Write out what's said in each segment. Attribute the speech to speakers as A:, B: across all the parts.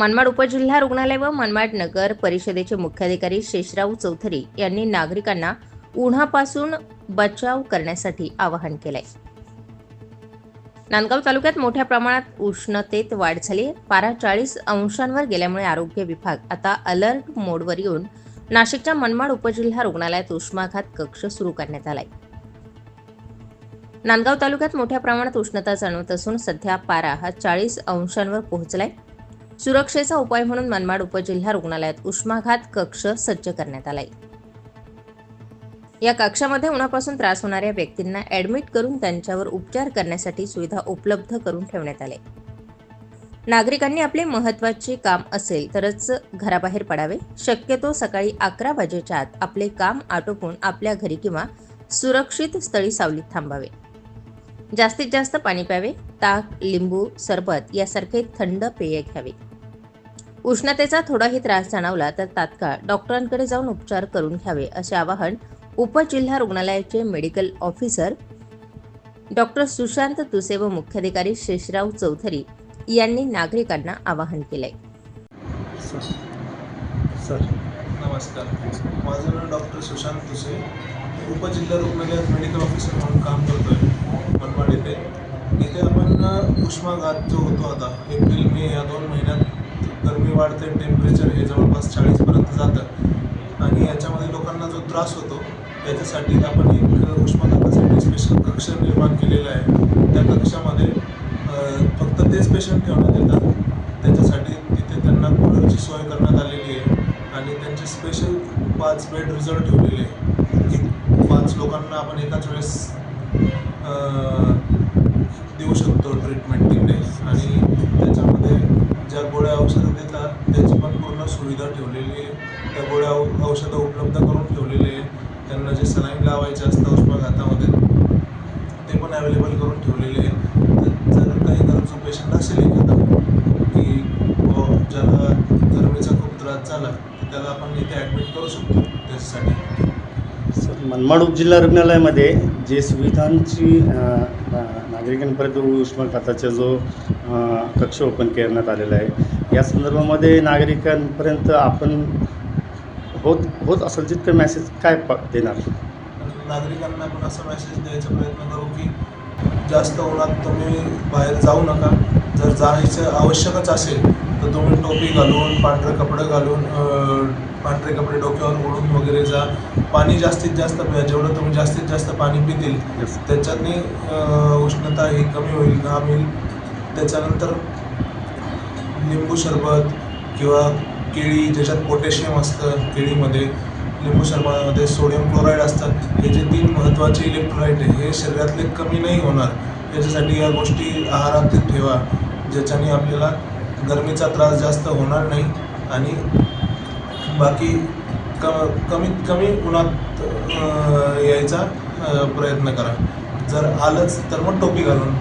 A: मनमाड उपजिल्हा रुग्णालय व मनमाड नगर परिषदेचे मुख्याधिकारी शेषराव चौधरी यांनी नागरिकांना उन्हापासून बचाव करण्यासाठी आवाहन केलंय. नांदगाव तालुक्यात मोठ्या प्रमाणात उष्णतेत वाढ झाली. पारा चाळीस अंशांवर गेल्यामुळे आरोग्य विभाग आता अलर्ट मोडवर येऊन नाशिकच्या मनमाड उपजिल्हा रुग्णालयात उष्माघात कक्ष सुरू करण्यात आलाय. नांदगाव तालुक्यात मोठ्या प्रमाणात उष्णता जाणवत असून सध्या पारा हा चाळीस अंशांवर पोहोचलाय. सुरक्षेचा उपाय म्हणून मनमाड उपजिल्हा रुग्णालयात उष्माघात कक्ष सज्ज करण्यात आलाय. या कक्षामध्ये उन्हापासून त्रास होणाऱ्या व्यक्तींना ऍडमिट करून त्यांच्यावर उपचार करण्यासाठी सुविधा उपलब्ध करून ठेवण्यात आले. नागरिकांनी आपले महत्त्वाचे काम असेल तरच घराबाहेर पडावे. शक्यतो सकाळी अकरा वाजेच्या आत आपले काम आटोपून आपल्या घरी किंवा सुरक्षित स्थळी सावलीत थांबावे. जास्तीत जास्त पाणी प्यावे. ताक लिंबू सरबत यासारखे थंड पेय घ्यावे. उष्णतेचा थोडाही त्रास जाणवला तर तात्काळ डॉक्टरांकडे जाऊन उपचार करून घ्यावे असे आवाहन उपजिल्हा रुग्णालयाचे मेडिकल ऑफिसर डॉक्टर सुशांत तुसे व मुख्याधिकारी शेषराव चौधरी यांनी नागरिकांना आवाहन केलंय.
B: सर
C: नमस्कार. माझं नाव डॉक्टर सुशांत तुसे. उपजिल्हा रुग्णालयात मेडिकल ऑफिसर म्हणून काम करतोय मनमाड येथे. इथे आपण उष्माघात जो होतो आता एप्रिल मे या दोन महिन्यात गरमी वाढते टेम्परेचर हे जवळपास चाळीसपर्यंत जातं. आणि याच्यामध्ये लोकांना जो त्रास होतो त्याच्यासाठी आपण एक उष्माघातासाठी स्पेशल कक्ष निर्माण केलेला आहे. त्या कक्षामध्ये फक्त तेच पेशंट ठेवण्यात येतात. त्याच्यासाठी तिथे त्यांना कूलरची सोय करण्यात आलेली आहे. आणि त्यांचे स्पेशल पाच बेड रिझर्व ठेवलेले आहे की पाच लोकांना आपण एकाच वेळेस देऊ शकतो ट्रीटमेंट तिकडे. आणि ज्या गोळ्या औषधं देतात त्याची पण पूर्ण सुविधा ठेवलेली आहे. त्या गोळ्या औ- औषधं उपलब्ध करून ठेवलेली आहे. त्यांना जे सलाईन लावायचे असतं उष्माघातामध्ये ते पण अवेलेबल करून ठेवलेले आहे. जर काही गरजू पेशंट असेल एखादा की ज्याला गरमीचा खूप त्रास झाला तर त्याला आपण इथे ॲडमिट करू शकतो त्याच्यासाठी.
B: मनमाड उपजिल्हा रुग्णालयामध्ये जे सुविधांची नागरिकांपर्यंत उष्माघाताचा जो कक्ष ओपन करण्यात आलेला आहे या संदर्भामध्ये नागरिकांपर्यंत आपण होत होत असेल जितकं मेसेज काय प देणार?
C: नागरिकांना आपण असा मेसेज द्यायचा प्रयत्न करू की जास्त उन्हात तुम्ही बाहेर जाऊ नका. जर जायचं आवश्यकच असेल तर तुम्ही टोपी घालून पांढरे कपडे घालून पांढरे कपडे डोक्यावर ओढून वगैरे जा. पाणी जास्तीत जास्त प्या जेवढं तुम्ही जास्तीत जास्त पाणी पितील. त्याच्याने अं, उष्णता ही कमी होईल घाम येईल. त्याच्यानंतर लिंबू सरबत किंवा केळी ज्याच्यात पोटॅशियम असतं केळीमध्ये लिंबू सरबतामध्ये सोडियम क्लोराईड असतात. हे जे तीन महत्त्वाचे इलेक्ट्रोलाइट आहे हे शरीरातले कमी नाही होणार. याच्यासाठी या गोष्टी आहारात ठेवा ज्याच्याने आपल्याला गरमीचा त्रास जास्त होणार नाही आणि बाकी क कमीत कमी उन्हात यायचा प्रयत्न करा. जर आलंच तर मग टोपी घालून.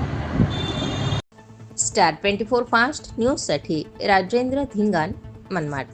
A: स्टार ट्वेंटी फोर फास्ट न्यूजसाठी राजेंद्र धिंगाण मनमाड.